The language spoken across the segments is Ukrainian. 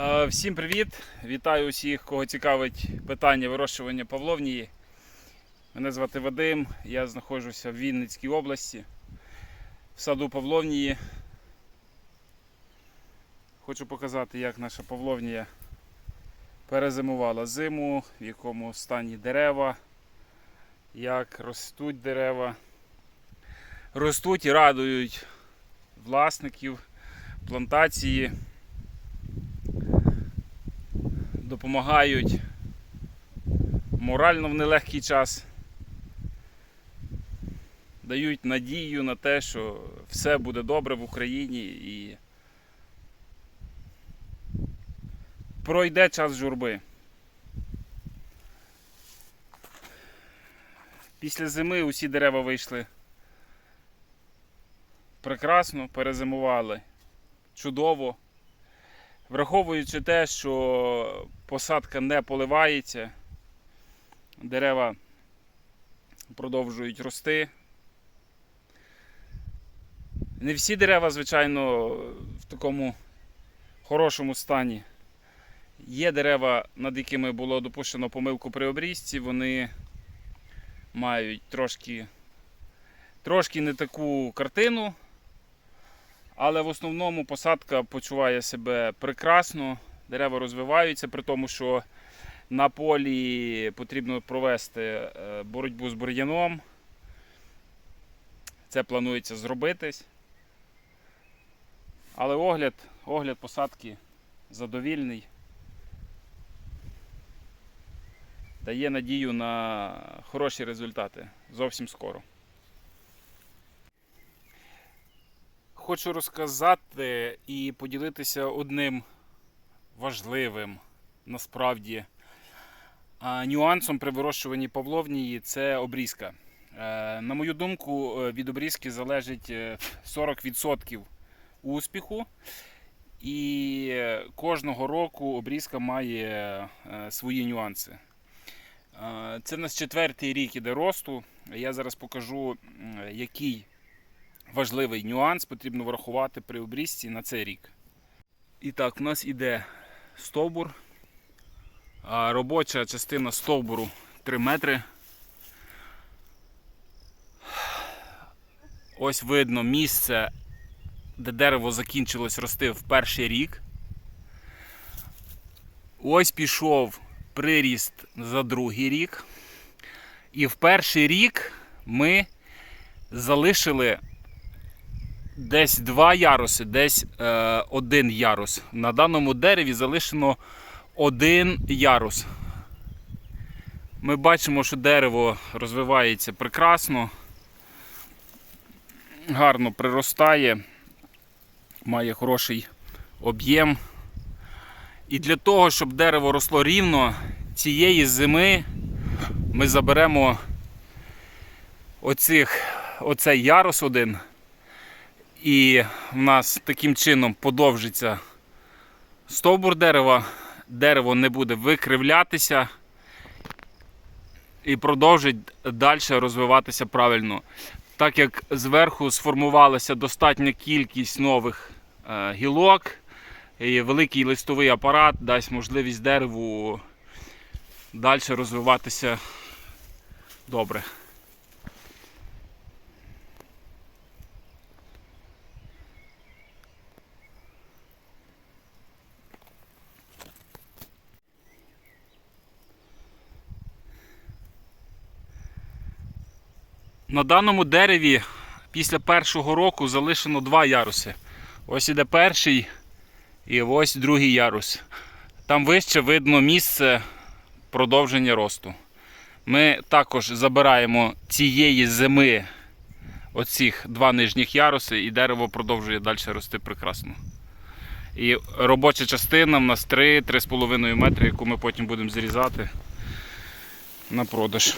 Е, Всім привіт! Вітаю усіх, кого цікавить питання вирощування павловнії. Мене звати Вадим, я знаходжуся в Вінницькій області, в саду Павловнії. Хочу показати, як наша павловнія перезимувала зиму, в якому стані дерева, як ростуть дерева. Ростуть і радують власників плантації. Допомагають морально в нелегкий час, дають надію на те, що все буде добре в Україні і пройде час журби. Після зими усі дерева вийшли прекрасно, перезимували чудово. Враховуючи те, що посадка не поливається, дерева продовжують рости. Не всі дерева, звичайно, в такому хорошому стані. Є дерева, над якими було допущено помилку при обрізці, вони мають трошки, трошки не таку картину. Але в основному посадка почуває себе прекрасно, дерева розвиваються, при тому, що на полі потрібно провести е, боротьбу з бур'яном. Це планується зробитись. Але огляд, огляд посадки задовільний. Дає надію на хороші результати зовсім скоро. Хочу розказати і поділитися одним важливим насправді нюансом при вирощуванні павловнії це обрізка. Е, На мою думку, е, від обрізки залежить е, 40% успіху. І е, кожного року обрізка має е, свої нюанси. Е, Це в нас четвертий рік іде росту. Я зараз покажу, який важливий нюанс потрібно врахувати при обрізці на цей рік. І так, у нас іде стовбур. Робоча частина стовбуру 3 метри. Ось видно місце, де дерево закінчилось рости в перший рік. Ось пішов приріст за другий рік. І в перший рік ми залишили десь два яруси, десь е, один ярус. На даному дереві залишено один ярус. Ми бачимо, що дерево розвивається прекрасно, гарно приростає, має хороший об'єм. І для того, щоб дерево росло рівно, цієї зими ми заберемо оцих, оцей ярус один. І в нас таким чином подовжиться стовбур дерева, дерево не буде викривлятися і продовжить далі розвиватися правильно. Так як зверху сформувалася достатня кількість нових е, гілок, і великий листовий апарат дасть можливість дереву далі розвиватися добре. На даному дереві після першого року залишено два яруси. Ось іде перший і ось другий ярус. Там вище видно місце продовження росту. Ми також забираємо цієї зими оцих два нижніх яруси і дерево продовжує далі рости прекрасно. І робоча частина в нас 3-3,5 метри, яку ми потім будемо зрізати на продаж.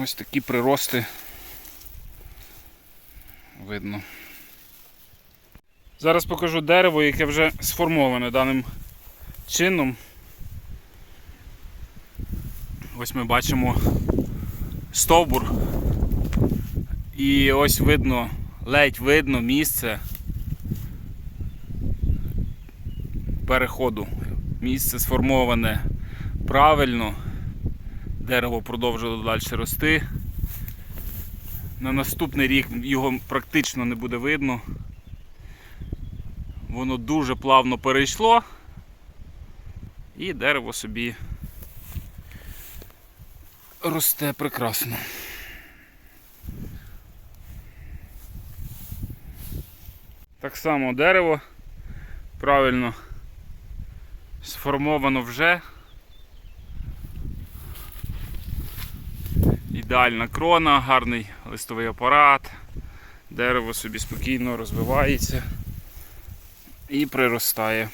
Ось такі прирости видно. Зараз покажу дерево, яке вже сформоване даним чином. Ось ми бачимо стовбур. І ось видно, ледь видно місце, переходу. Місце сформоване правильно, дерево продовжило далі рости. На наступний рік його практично не буде видно. Воно дуже плавно перейшло і дерево собі росте прекрасно. Так само дерево правильно сформовано вже. Ідеальна крона, гарний листовий апарат, дерево собі спокійно розвивається і приростає.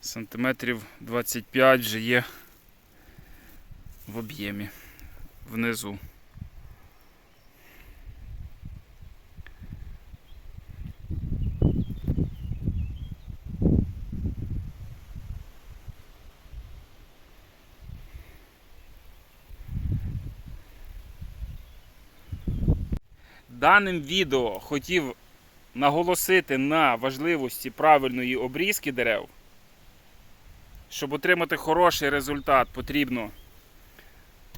Сантиметрів 25 вже є в об'ємі внизу. Даним відео хотів наголосити на важливості правильної обрізки дерев. Щоб отримати хороший результат, потрібно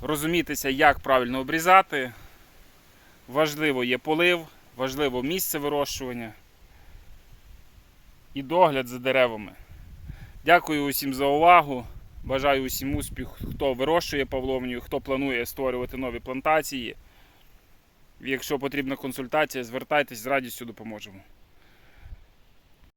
розумітися, як правильно обрізати. Важливо є полив, важливо місце вирощування і догляд за деревами. Дякую усім за увагу. Бажаю усім успіху, хто вирощує павловню, хто планує створювати нові плантації. Якщо потрібна консультація, звертайтесь з радістю допоможемо.